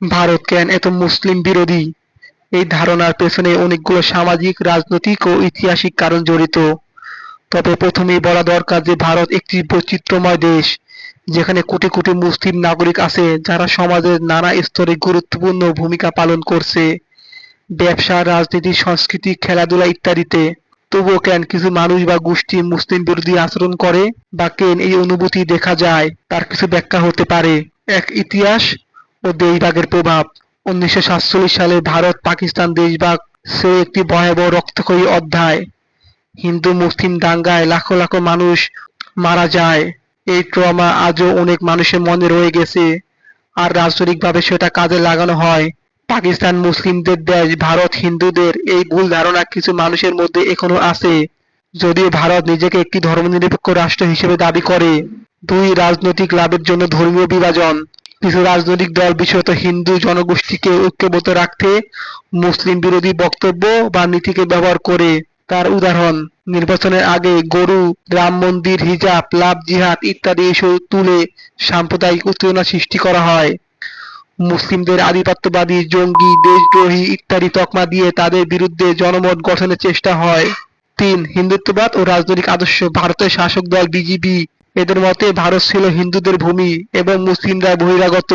ভারত কেন এত মুসলিম বিরোধী? এই ধারণার পেছনে অনেকগুলো সামাজিক, রাজনৈতিক ও ঐতিহাসিক কারণ জড়িত। তবে প্রথমেই বলা দরকার যে ভারত একটি বৈচিত্র্যময় দেশ, যেখানে কোটি কোটি মুসলিম নাগরিক আছে যারা সমাজের নানা স্তরে গুরুত্বপূর্ণ ভূমিকা পালন করছে। ব্যবসা, রাজনীতি, সংস্কৃতি, খেলাধুলা ইত্যাদিতে। তবুও কেন কিছু মানুষ বা গোষ্ঠী মুসলিম বিরোধী আচরণ করে? বা কেন এই অনুভূতি দেখা যায়? তার কিছু ব্যাখ্যা হতে পারে। এক ইতিহাস ও দেশভাগের প্রভাব। উনিশশো সাতচল্লিশ সালে ভারত পাকিস্তান দেশভাগ সে একটি ভয়াবহ রক্তক্ষয়ী অধ্যায়। হিন্দু, মুসলিম দাঙ্গায় লাখো লাখো মানুষ মারা যায়। এই ট্রমা আজও অনেক মানুষের মনে রয়ে গেছে। আর রাজনৈতিকভাবে সেটা কাজে লাগানো হয়। পাকিস্তান মুসলিমদের দেশ, ভারত হিন্দুদের এই ভুল ধারণা কিছু মানুষের মধ্যে এখনও আছে। যদিও ভারত নিজেকে একটি ধর্মনিরপেক্ষ রাষ্ট্র হিসেবে দাবি করে। দুই রাজনৈতিক লাভের জন্য ধর্মীয় বিভাজন। কিছু রাজনৈতিক দল বিশেষত হিন্দু জনগোষ্ঠীকে ঐক্যবদ্ধ রাখতে মুসলিম বিরোধী বক্তব্য বা নীতিকে ব্যবহার করে। তার উদাহরণ, নির্বাচনের আগে গরু, রাম মন্দির, হিজাব, লাভ, জিহাদ ইত্যাদি ইস্যু তুলে সাম্প্রদায়িক উত্তেজনা সৃষ্টি করা হয়। মুসলিমদের আধিপত্যবাদী জঙ্গি, দেশদ্রোহী ইত্যাদি তকমা দিয়ে তাদের বিরুদ্ধে জনমত গঠনের চেষ্টা হয়। তিন, হিন্দুত্ববাদ ও রাজনৈতিক আদর্শ। ভারতের শাসক দল বিজেপি এদের মতে ভারত ছিল হিন্দুদের ভূমি এবং মুসলিমরা বহিরাগত।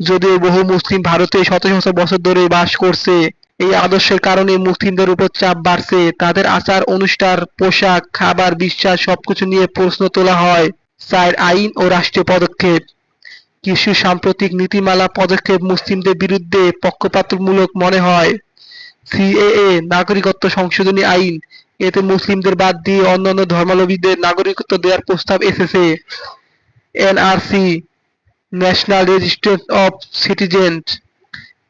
যদিও বহু মুসলিম ভারতে শত শত বছর ধরে বাস করছে, এই আদর্শের কারণে মুসলিমদের উপর চাপ বাড়ছে। তাদের আচার, অনুষ্ঠান, পোশাক, খাবার, বিশ্বাস সবকিছু নিয়ে প্রশ্ন তোলা হয়। চার আইন ও রাষ্ট্রীয় পদক্ষেপ। কিছু সাম্প্রতিক নীতিমালা পদক্ষেপ মুসলিমদের বিরুদ্ধে পক্ষপাতমূলক মনে হয়। সিএএ, নাগরিকত্ব সংশোধনী আইন এতে মুসলিমদের বাদ দিয়ে অন্যান্য ধর্মাবলম্বীদের নাগরিকত্ব দেওয়ার প্রস্তাব এসেছে। NRC national register of citizens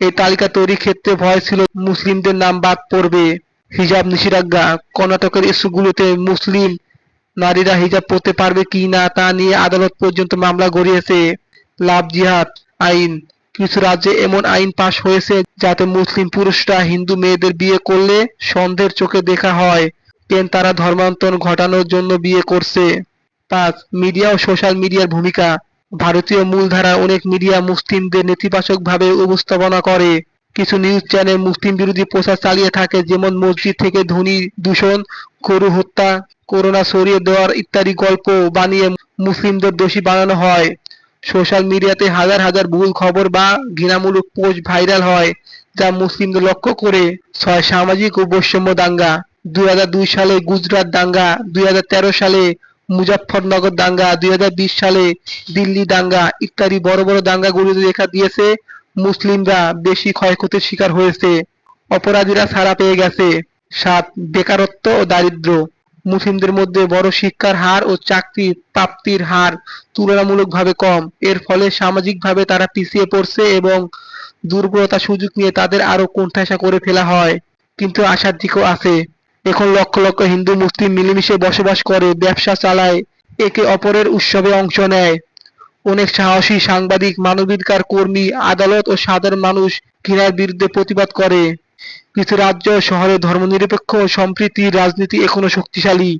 এই তালিকা তৈরির ক্ষেত্রে ভয় ছিল মুসলিমদের নাম বাদ পড়বে। হিজাব নিষেধাজ্ঞা, কর্ণাটকের স্কুলগুলোতে মুসলিম নারীরা হিজাব পরতে পারবে কি না তা নিয়ে আদালত পর্যন্ত মামলা গড়িয়েছে। লাভ জিহাদ, আইন, কিছু রাজ্যে এমন আইন পাশ হয়েছে যাতে মুসলিম পুরুষরা হিন্দু মেয়েদের বিয়ে করলে সন্দেহের চোখে দেখা হয় কেন তারা ধর্মান্তর ঘটানোর জন্য বিয়ে করছে। পাঁচ, মিডিয়া ও সোশ্যাল মিডিয়ার ভূমিকা। ভারতীয় মূলধারা অনেক মিডিয়া মুসলিমদের নেতিবাচকভাবে উপস্থাপনা করে। কিছু নিউজ চ্যানেল মুসলিম বিরোধী প্রচার চালিয়ে থাকে, যেমন মসজিদ থেকে ধ্বনি দূষণ, গরু হত্যা, করোনা ছড়িয়ে দেওয়ার ইত্যাদি গল্প বানিয়ে মুসলিমদের দোষী বানানো হয়। সোশ্যাল মিডিয়াতে হাজার হাজার ভুল খবর বা ঘৃণামূলক পোস্ট ভাইরাল হয়, যা মুসলিমদের লক্ষ্য করে ছয় সামাজিক ও বৈষম্য দাঙ্গা দু হাজার দুই সালে গুজরাট দাঙ্গা, দুই হাজার তেরো সালে মুজাফফরনগর দাঙ্গা দু হাজার বিশ সালে দিল্লি দাঙ্গা ইত্যাদি বড় বড় দাঙ্গাগুলিতে দেখা দিয়েছে, মুসলিমরা বেশি ক্ষয়ক্ষতির শিকার হয়েছে, অপরাধীরা ছাড়া পেয়ে গেছে, সাত বেকারত্ব ও দারিদ্র্য মুসলিমদের মধ্যে বড় শিক্ষার হার ও চাকরি প্রাপ্তির হার তুলনামূলকভাবে কম। এর ফলে সামাজিকভাবে তারা পিছিয়ে পড়ছে এবং দুর্বলতা সুযোগ নিয়ে তাদের আরও কোণঠাসা করে ফেলা হয়। কিন্তু আশার দিকও আছে। এখন লক্ষ লক্ষ হিন্দু, মুসলিম মিলেমিশে বসবাস করে, ব্যবসা চালায়, একে অপরের উৎসবে অংশ নেয়। অনেক সাহসী সাংবাদিক, মানবাধিকার কর্মী, আদালত ও সাধারণ মানুষ ঘৃণার বিরুদ্ধে প্রতিবাদ করে। কিছু রাজ্য ও শহরে ধর্মনিরপেক্ষ ও সম্প্রীতির রাজনীতি এখনও শক্তিশালী।